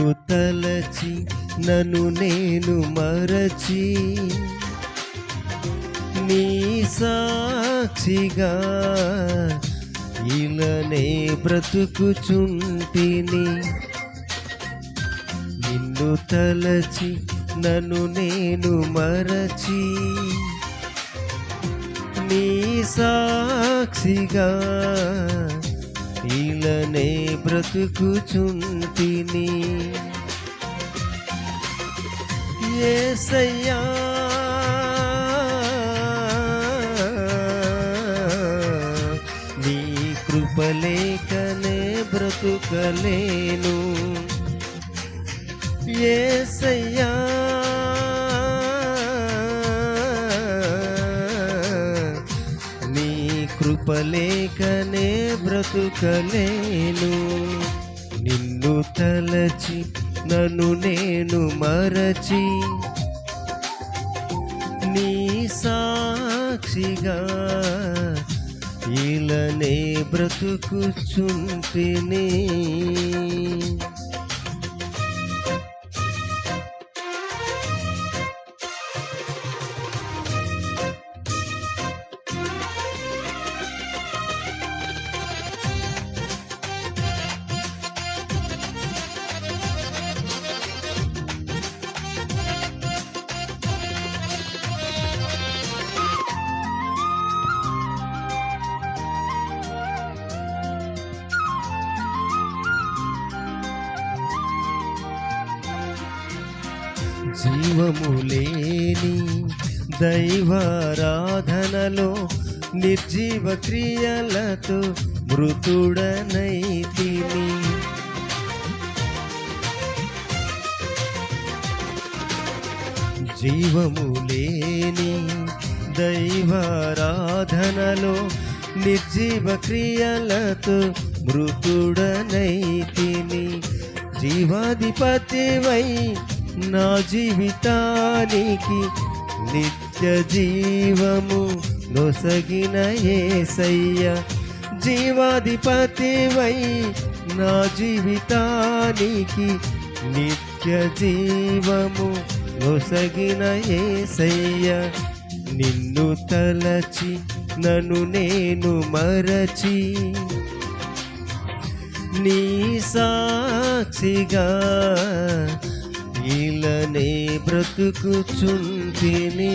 నిన్ను తలచి నన్ను నేను మరచి నీ సాక్షిగా ఇలనే బ్రతుకుచుంటిని. నిన్ను తలచి నన్ను నేను మరచి నీ సాక్షిగా నీలనే బ్రతుకుచుంటిని. ఏసయ్యా నీ కృపలేకనే బ్రతుకలేను. ఏసయ్యా బ్రతుకలేను. నిన్ను తలచి నన్ను నేను మరచి నీ సాక్షిగా ఇలనే బ్రతుకుచుంటిని. జీవము లేని దైవారాధనలో నిర్జీవ క్రియలతో మృతుడనైతిని జీవము లేని దైవారాధనలో నిర్జీవ క్రియలతో మృతుడనైతిని జీవాధిపతివై నా జీవితానికి నిత్య జీవము నొసగిన ఏసయ్య. జీవాధిపతివై నా జీవితానికి నిత్య జీవము నొసగిన ఏసయ్య. నిన్ను తలచి నన్ను నేను మరచి నీ సాక్షిగా బ్రతుకుచుంటిని.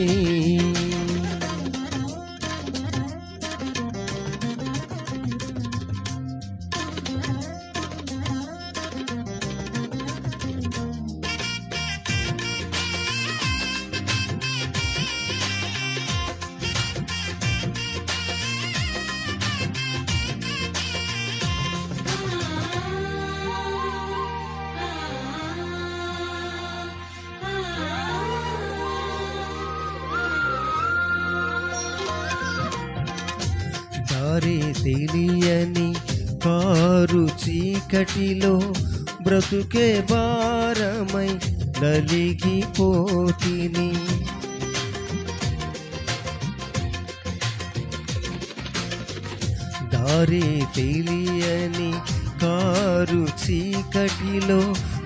దారి తెలియని కారు చీకటిలో బ్రతుకే భారమై నలిగిపోతిని. దారి తెలియని కారు చీకటిలో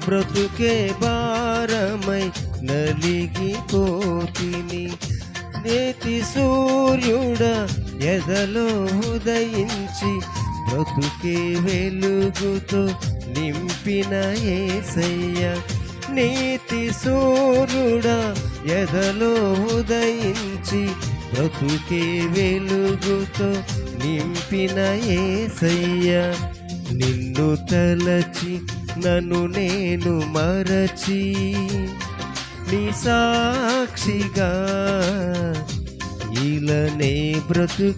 బ్రతుకే భారమై నలిగిపోతిని. నేతి సూర్యుడ ఎదలో ఉదయించి బ్రతుకే వెలుగుతో నింపిన ఏసయ్య. నీతి సూర్యుడా ఎదలో ఉదయించి బ్రతుకే వెలుగుతో నింపిన ఏసయ్య. నిన్ను తలచి నన్ను నేను మరచి నీ సాక్షిగా ఇలనే బ్రతుకుచుంటిని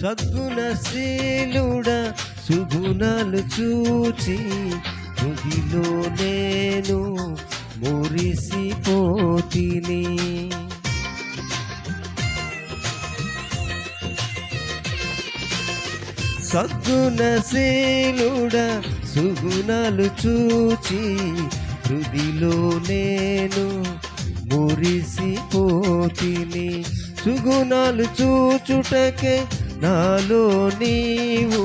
సద్గుణశీలుడ సుగుణాలు చూచి ముగిలో నేను మురిసిపోతిని సద్గుణశీలుడ సుగుణాలు చూచి హృదిలో నేను మురిసిపోతిని సుగుణాలు చూచుటకే నాలో నీవు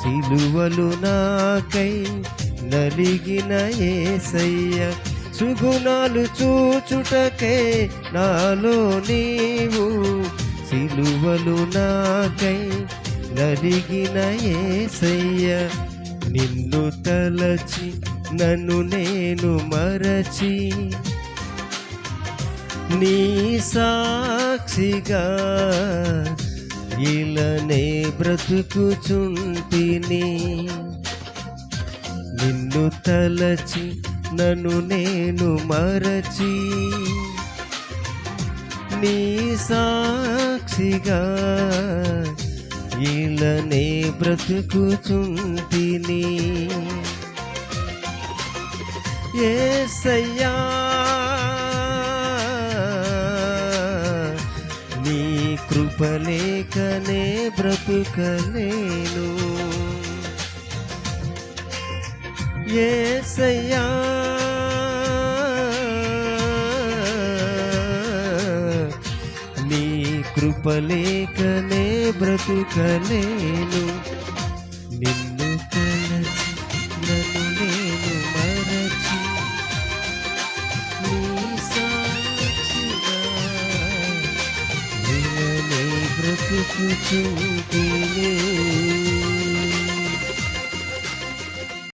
సిలువలు నాకై నలిగిన ఏసయ్య. సుగుణాలు చూచుటకే నాలో నీవు సిలువలు నాకై నలిగిన ఏసయ్య. నిన్ను తలచి నన్ను నేను మరచి నీ సాక్షిగా ఇలానే బ్రతుకుచుంటిని. నిన్ను తలచి నన్ను నేను మరచి. నీ సాక్షిగా ఇలానే బ్రతుకుచుంటిని. ఏ సయ్యా కృపలేకనే బ్రతుకలేను ఏసయ్యా నీ కృపలేకనే బ్రతుకలేను సాక్షిగా నిలనే బ్రతుకుచుంటినే